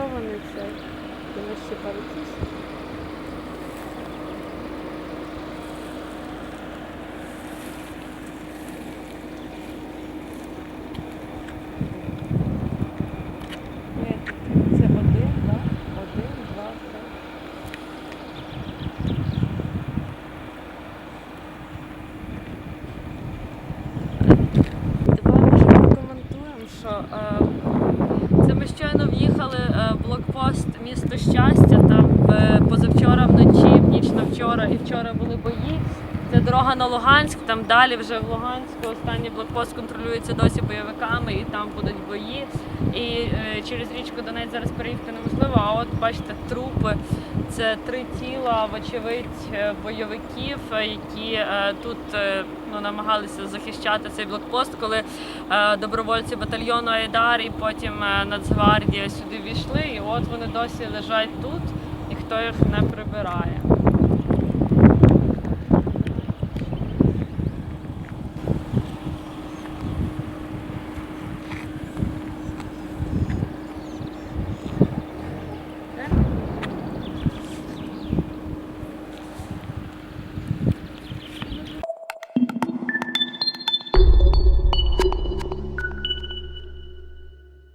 укомплектований все. Тому ще пару місто щастя. Там е, позавчора вночі, в ніч на вчора і вчора були бої. Це дорога на Луганськ, там далі вже в Луганську останній блокпост контролюється досі бойовиками, і там будуть бої. І е, через річку Донець зараз переїхати неможливо. А от бачите, трупи це три тіла, вочевидь, е, бойовиків, е, які е, тут ну, намагалися захищати цей блокпост, коли добровольці батальйону Айдар і потім Нацгвардія сюди війшли. І от вони досі лежать тут, і хто їх не прибирає.